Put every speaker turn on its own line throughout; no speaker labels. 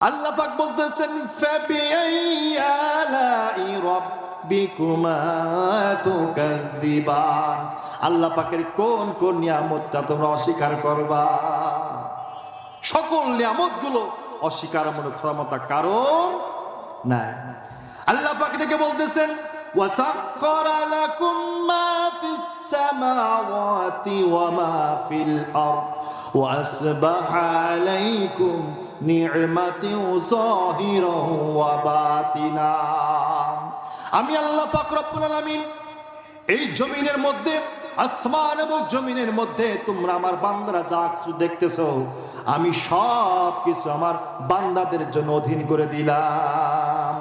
আল্লাহ পাক বলতেছেন ফাবিআইয়ি আলাই রাব্বিকুমা তুকাযযিবান আল্লাহ পাকের কোন কোন নিয়ামতটা তোমরা অস্বীকার করবা সকল নিয়ামতগুলো অস্বীকার মনে ক্ষমতা কারণ নাই আল্লাহ পাক ডেকে বলতেছেন وسخر لكم ما في السماوات وما في الأرض وأسبح عليكم نعمته ظاهرا وباطنا আমি আল্লাহ পাক রব্বুল আলামিন এই জমিনের মধ্যে, আসমান এবং জমিনের মধ্যে তোমরা আমার বান্দারা যা কিছু দেখতেছো, আমি সব কিছু আমার বান্দাদের জন্য অধীন করে দিলাম।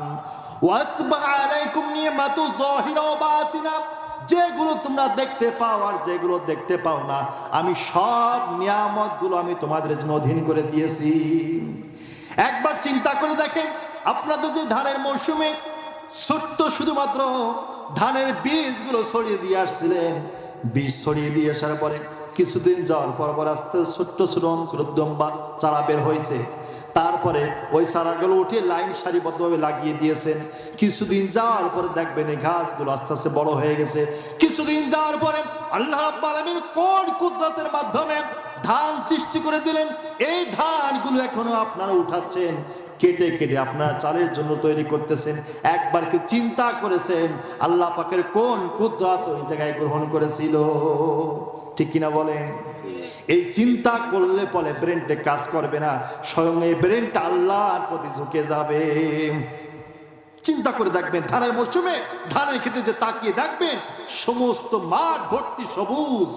ওয়াসবাহ আলাইকুম নিয়ামাতু যাহিরা ওয়া বাতিনা। যেগুলো তোমরা দেখতে পাও আর যেগুলো দেখতে পাও না, আমি সব নিয়ামতগুলো আমি তোমাদের জন্য অধীন করে দিয়েছি। একবার চিন্তা করে দেখেন, আপনাদের যে ধানের মৌসুমে ছোট্ট শুধুমাত্র ধানের বীজগুলো ছড়িয়ে দিয়ে আসছিলেন, বীজ ছড়িয়ে দিয়ে আসার পরে কিছুদিন যাওয়ার পর পর আস্তে ছোট্ট ছোট অঙ্কুরোদ্যম বা চারা বের হয়েছে। তারপরে ওই চারাগুলো উঠে লাইন সারিবদ্ধভাবে লাগিয়ে দিয়েছেন। কিছুদিন যাওয়ার পরে দেখবেন এই ঘাসগুলো আস্তে আস্তে বড় হয়ে গেছে। কিছুদিন যাওয়ার পরে আল্লাহ রাব্বুল কোন কুদরতের মাধ্যমে ধান সৃষ্টি করে দিলেন? এই ধানগুলো এখনও আপনারা উঠাচ্ছেন, কেটে কেটে আপনার চালের জন্য তৈরি করতেছেন। একবার কি চিন্তা করেছেন, আল্লাহ পাকের কোন কুদরত ওই জায়গায় গ্রহণ করেছিল? ঠিক কিনা বলেন? এই চিন্তা করলে পরে ব্রেনটা কাজ করবে না, স্বয়ং এই ব্রেনটা আল্লাহর প্রতি ঝুঁকে যাবে। চিন্তা করে দেখবেন, ধানের মৌসুমে ধানের ক্ষেত্রে যে তাকিয়ে দেখবেন, সমস্ত মাঠ ভর্তি সবুজ।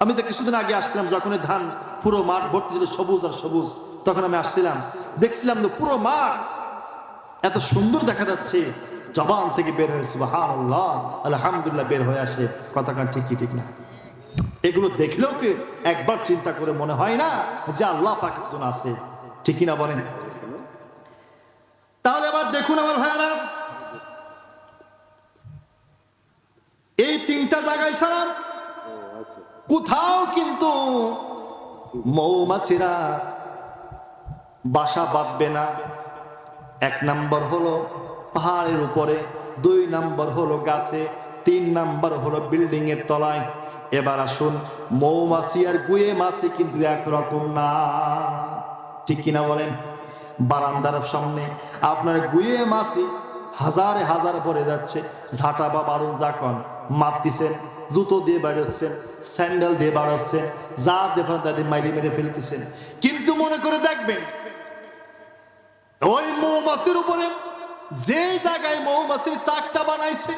আমি তো কিছুদিন আগে আসছিলাম, যখন ধান পুরো মাঠ ভর্তি ছিল, সবুজ আর সবুজ, তখন আমি আসছিলাম। দেখছিলাম যে পুরো মাঠ এত সুন্দর দেখা যাচ্ছে, জবান থেকে বের হয়েছে হা আল্লাহ আলহামদুলিল্লাহ বের হয়ে আসে। কথা ঠিক কি, ঠিক না। এগুলো দেখলেও কি একবার চিন্তা করে মনে হয় না যে আল্লাহ পাক আছে? ঠিক কিনা বলেন? তাহলে আবার দেখুন আমার ভাইয়ারা, এই তিনটা জায়গায় ছাড়া কোথাও কিন্তু মৌমাছিরা বাসা বাঁধবে না। এক নাম্বার হলো পাহাড়ের উপরে, দুই নাম্বার হলো গাছে, তিন নাম্বার হলো বিল্ডিং এর তলায়। এবার আসুন, মৌমাছি আর গুয়ে মাছি কিন্তু একরকম না। ঠিক কিনা বলেন? বারান্দার সামনে আপনার গুয়ে মাছি হাজারে হাজার পরে যাচ্ছে। ঝাঁটা বা বারুন জাকন মারতেছেন জুতো দিয়ে বাড়াচ্ছেন স্যান্ডেল দিয়ে বাড়াচ্ছেন, যা দেখেন তাদের মাইরে মেরে ফেলতেছেন। কিন্তু মনে করে দেখবেন, ওই মৌমাছির উপরে যে জায়গায় মৌমাছির চাকটা বানাইছে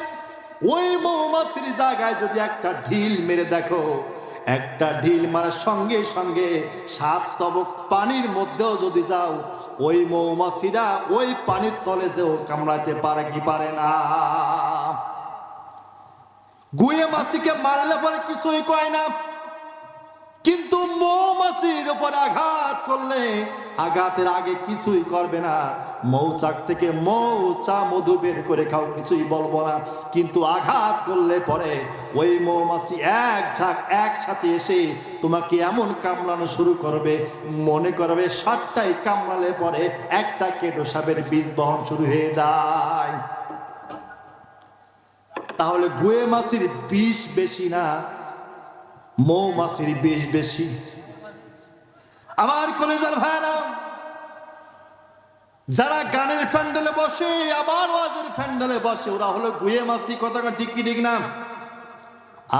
ওই মৌমাছির জায়গায় যদি একটা ঢিল মেরে দেখো, একটা ঢিল মারার সঙ্গে সঙ্গে সাত তবক পানির মধ্যেও যদি যাও, ওই মৌমাছিরা ওই পানির তলে যেও কামড়াতে পারে কি পারে না। গুয়ে মাসিকে মারলে পরে কিছুই কয় না। মৌমাছির উপর আঘাত করলে আঘাতের আগে কিছুই করবে না। মৌচাক থেকে মৌচা মধু বের করে খাও, কিছুই বলব না। কিন্তু আঘাত করলে পরে ওই মৌমাছি এক ঝাঁক একসাথে এসে তোমাকে এমন কামড়ানো শুরু করবে। মনে করবে ষাটটাই কামড়ালে পরে একটা কেটো সাপের বীজ বহন শুরু হয়ে যায়। তাহলে গুয়ে মাছির বিষ বেশি না? মৌমাছির বিষ বেশি। আমার কলেজের ভাইরা, যারা গানের প্যান্ডেলে বসে, আবার ওয়াজের প্যান্ডেলে বসে, ওরা হলো গুয়ে মাসি, কথা ঠিক কি ঠিক না।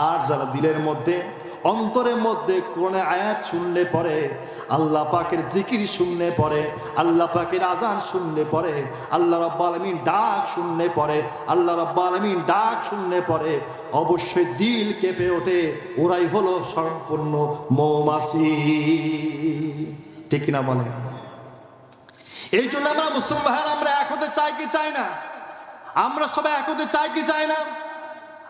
আর যারা দিলের মধ্যে অন্তরের মধ্যে কোন আয়াত শুনলে পরে, আল্লাহ পাকের জিকির শুনলে পরে, আল্লাহ পাকের আজান শুনলে পরে, আল্লাহ রব্বা আলমিন ডাক শুনলে পরে, আল্লাহ রব্বা আলমিন ডাক শুনলে পরে, অবশ্যই দিল কেঁপে ওঠে, ওরাই হলো সম্পূর্ণ মৌমাছি। ঠিক কিনা বলে এই জন্য আমরা মুসলমান আমরা এক হতে চাই কি চাই না? আমরা সবাই এক হতে চাই কি চাই না?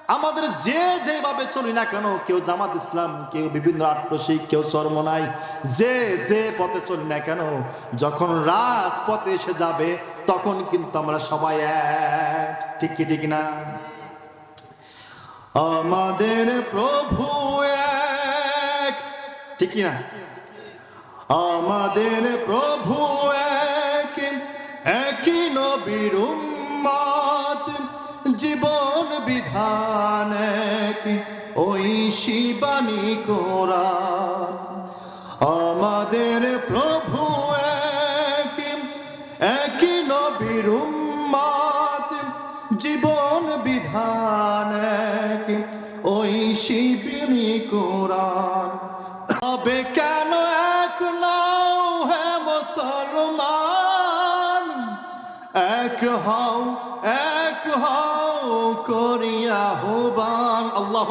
আমাদের যে যেভাবে চলি না কেন, কেউ জামাত ইসলাম, কেউ বিভিন্ন আত্মশিক কেউ চর্মনাই যে যে পথে চলি না কেন, যখন রাজপথে এসে যাবে, তখন কিন্তু আমরা সবাই এক। ঠিক কি, ঠিক না? আমাদের প্রভু এক। ঠিক না? আমাদের প্রভু এক। একই নবীর ওই শিবানী কোরআন আমাদের প্রভু এক একই নবীর উম্মত। জীবন বিধান এক, ওই শিবিনী কোরআন তবে কেন এক নাও হে মুসলমান? এক হও এক হও করিয়া হুবান। আল্লাহ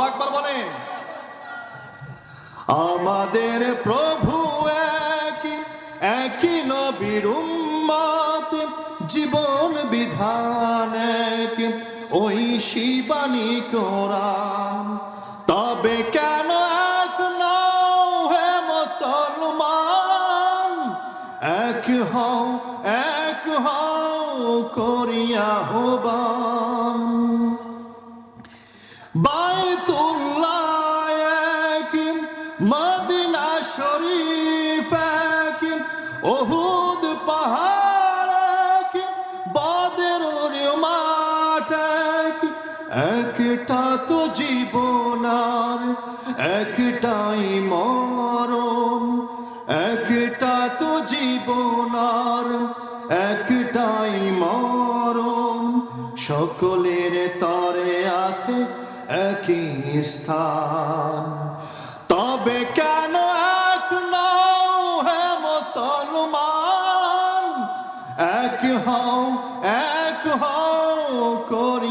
আমাদের প্রভু একই একই নবীর উম্মত জীবন বিধান এক ওই শিবানী কোরআন তবে কেন একটা তো জীবনার একটাই মরণ। একটা তো জীবনার একটাই মরণ। সকলের তরে আছে একই স্থান।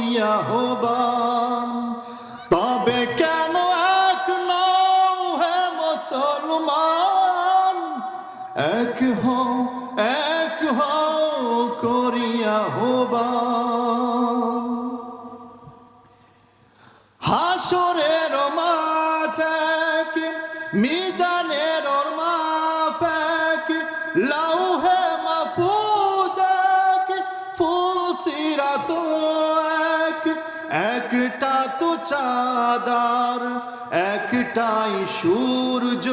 করিয়া হবান তবে কেন এক নাও হে মুসলমান? এক হও এক হও করিয়া হবান হাসরের মাঠেক, মিজানের মাফেক, লাউহে মাফুজেক ফুল সিরাত এক একটা তো চাদার, একটাই সূর্য,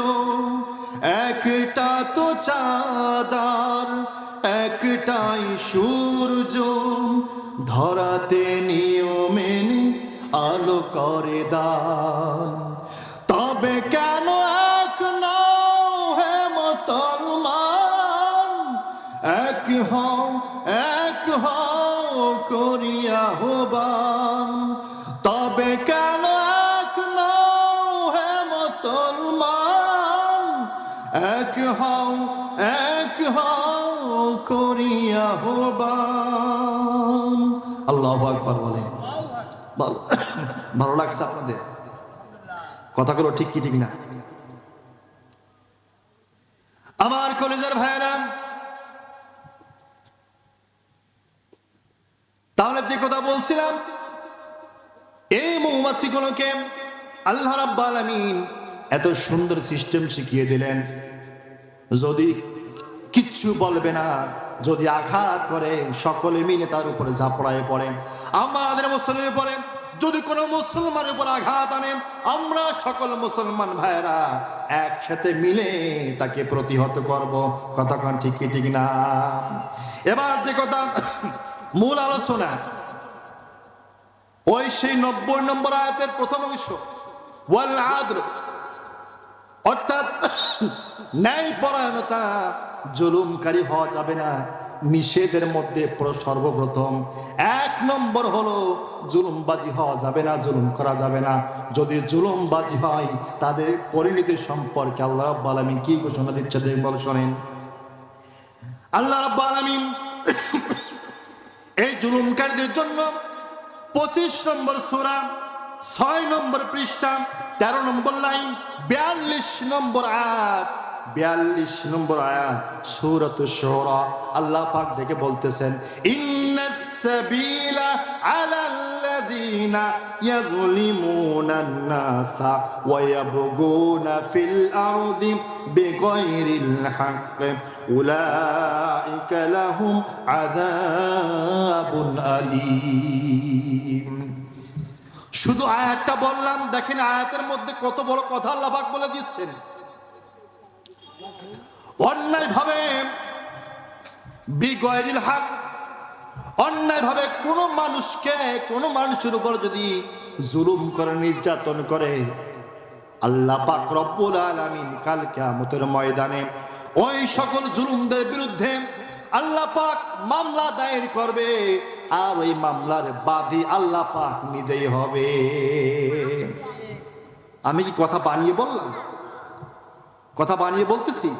একটা তো চাদার, একটাই সূর্য। ধরাতে নিয়মেনি আলো করে দান। তবে কেন এক নাও হে মুসলমান? এক হও এক হও করিয়া হবান। করিয়া হবান আল্লাহ আকবার বলেন ভালো। লাগছে আপনাদের? কথাগুলো ঠিক কি, ঠিক না? আমার কলেজের ভাইয়েরা, তাহলে যে কথা বলছিলাম, এই মৌমাছিগুলোকে আল্লাহ রাব্বাল আলামিন এত সুন্দর সিস্টেম শিখিয়ে দিলেন। যদি কিচ্ছু বলবে না যদি আঘাত করে, সকলে মিলে তার উপরে ঝাপড়ায় পড়ে। আমাদের মুসলিমের পরে যদি কোনো মুসলমানের উপর আঘাত আনে, আমরা সকল মুসলমান ভাইয়েরা একসাথে মিলে তাকে প্রতিহত করব। কতক্ষণ ঠিক ঠিক না? এবার যে কথা, মূল আলোচনা। ওই সেই নব্বই নম্বর আয়াতের প্রথম অংশ। ওয়াল আদ্র। অর্থাৎ ন্যায় পরায়ণতা জুলুমকারী হওয়া যাবে না। নিষেধের মধ্যে সর্বপ্রথম। এক নম্বর হলো, জুলুমবাজি হওয়া যাবে না, জুলুম করা যাবে না। যদি জুলুমবাজি হয়, তাদের পরিণতি সম্পর্কে আল্লাহ রাব্বুল আলামিন কি ঘোষণা দিচ্ছে দেখবল শোনেন। আল্লাহ রাব্বুল আলামিন এই জুলুমকারীদের জন্য পঁচিশ নম্বর সুরা, ছয় নম্বর পৃষ্ঠা, তেরো নম্বর লাইন, বিয়াল্লিশ নম্বর আয়াত বিয়াল্লিশ নম্বর আয়াত, সুরত শোরা। আল্লাহ পাক ডেকে বলতেছেন আলীম। শুধু আয়াতটা বললাম, দেখেন আয়াতের মধ্যে কত বড় কথা আল্লাহ বলে দিচ্ছেন। অন্যায়ভাবে বিগয়রিল হাক, অন্যায়ভাবে কোনো মানুষকে, কোনো মানুষের উপর যদি জুলুম করে, নির্যাতন করে, আল্লাহ পাক রব্বুল আলামিন কাল কিয়ামতের ময়দানে ওই সকল জুলুমদের বিরুদ্ধে আল্লাহ পাক মামলা দায়ের করবে, আর ওই মামলার বাদী আল্লাহ পাক নিজেই হবে। আমি কি কথা বানিয়ে বললাম? কথা বানিয়ে বলতেছি?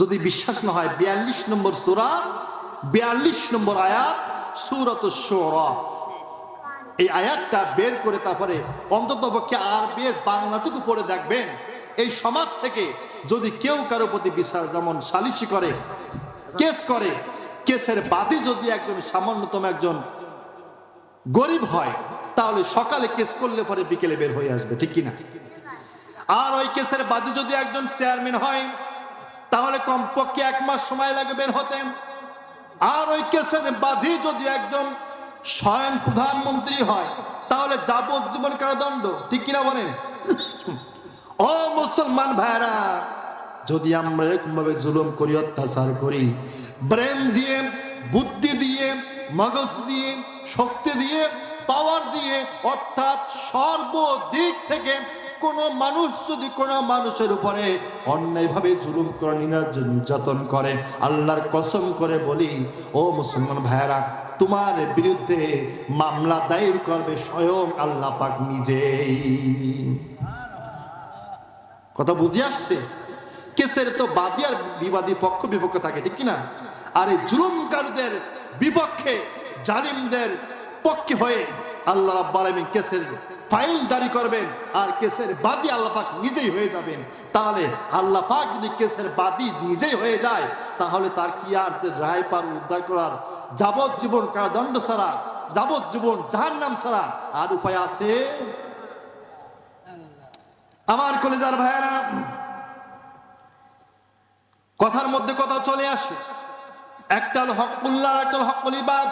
যদি বিশ্বাস না হয়, বিয়াল্লিশ নম্বর সুরা, বিয়াল্লিশ নম্বর আয়াত, সুরত সোরা এই আয়াতটা বের করে তারপরে অন্তত পক্ষে আর বের বাংলাটুকু পড়ে দেখবেন। এই সমাজ থেকে যদি কেউ কারও প্রতি বিচার যেমন সালিশি করে, কেস করে, কেসের বাদী যদি একজন সামান্যতম একজন গরিব হয়, তাহলে সকালে কেস করলে পরে বিকেলে বের হয়ে আসবে, ঠিক কিনা? আর ওই কেসের বাদী যদি একজন চেয়ারম্যান হয় তাহলে কমপক্ষে এক মাস সময় লাগে বের হতে। আর ওই কেসের বাদী যদি একজন স্বয়ং প্রধানমন্ত্রী হয়, তাহলে যাবজ্জীবন কারাদণ্ড, ঠিক কিনা বলেন? ও মুসলমান ভাইরা যদি আমরা এরকম ভাবে জুলুম করি, অত্যাচার করি, ব্রেন দিয়ে, বুদ্ধি দিয়ে, মগজ দিয়ে, শক্তি দিয়ে পাওয়ার দিয়ে, অর্থাৎ সর্বদিক থেকে কোনো মানুষ যদি কোনো মানুষের উপরে অন্যায়ভাবে জুলুম করে, নির্যাতন করে, আল্লাহর কসম করে বলি, ও মুসলমান ভাইয়েরা, তোমার বিরুদ্ধে মামলা দায়ের করবে স্বয়ং আল্লাহ পাক নিজেই। কথা বুঝে আসছে? কেসের তো বাদী আর বিবাদী পক্ষ বিপক্ষ থাকে, ঠিক কিনা? আর এই জুলুমকারীদের বিপক্ষে জালিমদের পক্ষে হয়ে আল্লাহ রাব্বাল আলামিন কেসের ফাইল জারি করবেন আর কেসের বাদী আল্লাহ পাক নিজেই হয়ে যাবেন। তাহলে আল্লাহ পাক যদি কেসের বাদী নিজেই হয়ে যায়, তাহলে তার কি আর যে রায় পার উদ্ধার করার? যাবজ্জীবন কারাদণ্ড ছাড়া, যাবজ্জীবন নাম ছাড়া আর উপায় আছে? আমার কলেজার ভাইয়েরা, কথার মধ্যে কথা চলে আসে। একটা হকুল্লাহ একটা হকুল ইবাদ।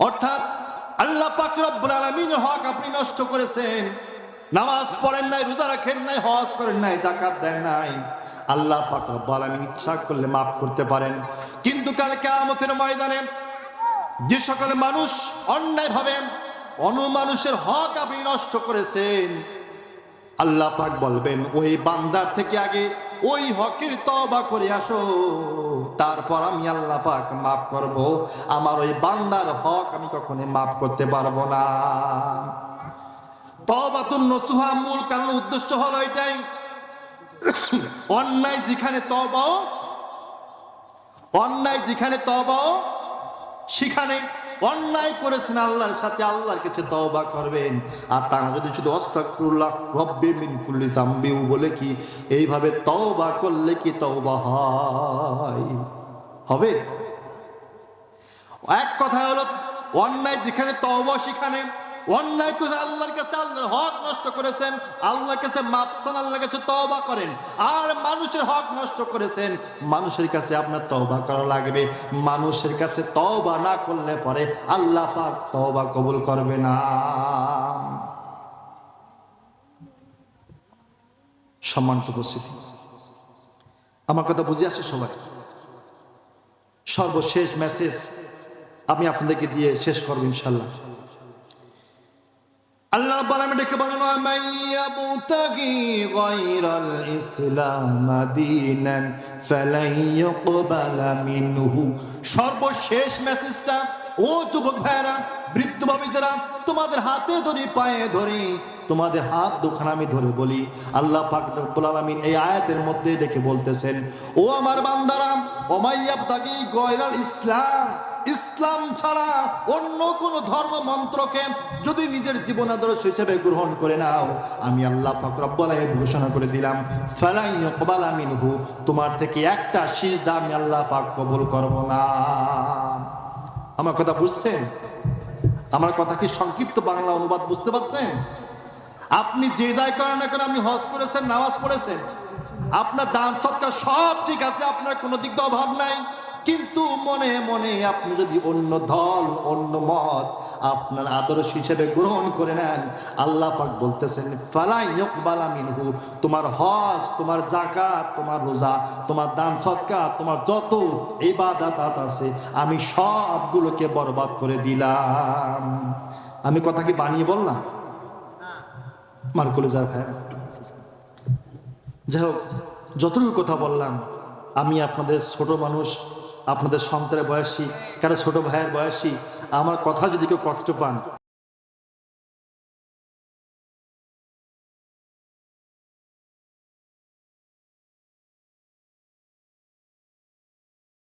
অর্থাৎ আল্লাহ পাক আলামিনের হক আপনি নষ্ট করেছেন। নামাজ পড়েন নাই, রোজা রাখেন নাই, হজ করেন নাই জাকাত দেন নাই। আল্লাহ পাক আলামিন ইচ্ছা করলে মাফ করতে পারেন। কিন্তু কাল কিয়ামতের ময়দানে যে সকল মানুষ অন্যায়ভাবে অনুমানুষের হক আপনি নষ্ট করেছেন। আল্লাহ পাক বলবেন, ওই বান্দার থেকে আগে ওই হকের তবা করে আসো। তারপর আমি আল্লাহ পাক মাফ করব। আমার ওই বান্দার হক আমি কখনো মাফ করতে পারব না। তবাতুন নসুহা মূল কারণ উদ্দেশ্য হলো এটাই। অন্যায় যেখানে তবাও অন্যায় যেখানে তবাও সেখানে অন্যায় করেছেন আল্লাহর সাথে, আল্লাহর কাছে তওবা করবেন। আর তা না, যদি শুধু অস্তাকুল্লাহ রব্বে মিন কুল্লি জাম্বিউ বলে কি, এইভাবে তওবা করলে কি তওবা হয়? হবে? এক কথা হলো, অন্যায় যেখানে তওবা সেখানে অন্যায় করে আল্লাহর কাছে আল্লাহর হক নষ্ট করেছেন, আল্লাহর কাছে মাপছেন আল্লাহর কাছে তওবা করেন। আর মানুষের হক নষ্ট করেছেন, মানুষের কাছে আপনার তওবা করা লাগবে। মানুষের কাছে তওবা না করলে পরে আল্লাহ পাক তওবা কবুল করবে না। সম্মানিত উপস্থিতি, আমার কথা বুঝে আসছে সবাই? সর্বশেষ মেসেজ আমি আপনাদেরকে দিয়ে শেষ করব ইনশাল্লাহ। আল্লাহ রাব্বুল আলামিন ডেকে বলেন ওয়া মান ইয়াবতাগি গায়রাল ইসলাম দীনান ফালান ইউকবালা মিনহু। সর্বশেষ মেসেজটা, ও যুবক ভাইরা বৃদ্ধ যারা তোমাদের হাতে ধরে, পায়ে ধরে, তোমাদের হাত দুখানা আমি ধরে বলি। আল্লাহ পাক রব্বুল আলামিন এই আয়াতের মধ্যে ডেকে বলতেছেন, ও আমার বান্দারা ওমাইয়াবতাগি গায়রাল ইসলাম ইসলাম ছাড়া অন্য কোন ধর্ম মন্ত্রকে যদি নিজের জীবন আদর্শ হিসেবে গ্রহণ করে নাও, আমি আল্লাহ ফাকরাব্বালাই ঘোষণা করে দিলাম ফালাই কবালা মিনহু, তোমার থেকে একটা শীষ আমি আল্লাহ পাক কবুল করব না। আমার কথা বুঝছেন? আমার কথা কি সংক্ষিপ্ত বাংলা অনুবাদ বুঝতে পারছেন? আপনি যে যাই করেন না কেন, আপনি হজ করেছেন, নামাজ পড়েছেন, আপনার দান সৎকার সব ঠিক আছে, আপনার কোনো দিক দিয়ে অভাব নাই। কিন্তু মনে মনে আপনি যদি অন্য দল অন্য মত আপনার আদর্শ হিসেবে গ্রহণ করে নেন আল্লাহ পাক বলতেছেন ফালাই ইকবালা মিনহু তোমার হজ তোমার জাকাত তোমার রোজা তোমার দান সৎকার তোমার যত ইবাদত আছে আমি সবগুলোকে বরবাদ করে দিলাম। আমি কথা কি বানিয়ে বললাম? আমার কলেজার ভাই। যাই হোক যতটুকু কথা বললাম আমি আপনাদের ছোট মানুষ আপনাদের সন্তানের বয়সী কারও ছোট ভাইয়ের বয়সী আমার কথা যদি কেউ কষ্ট পান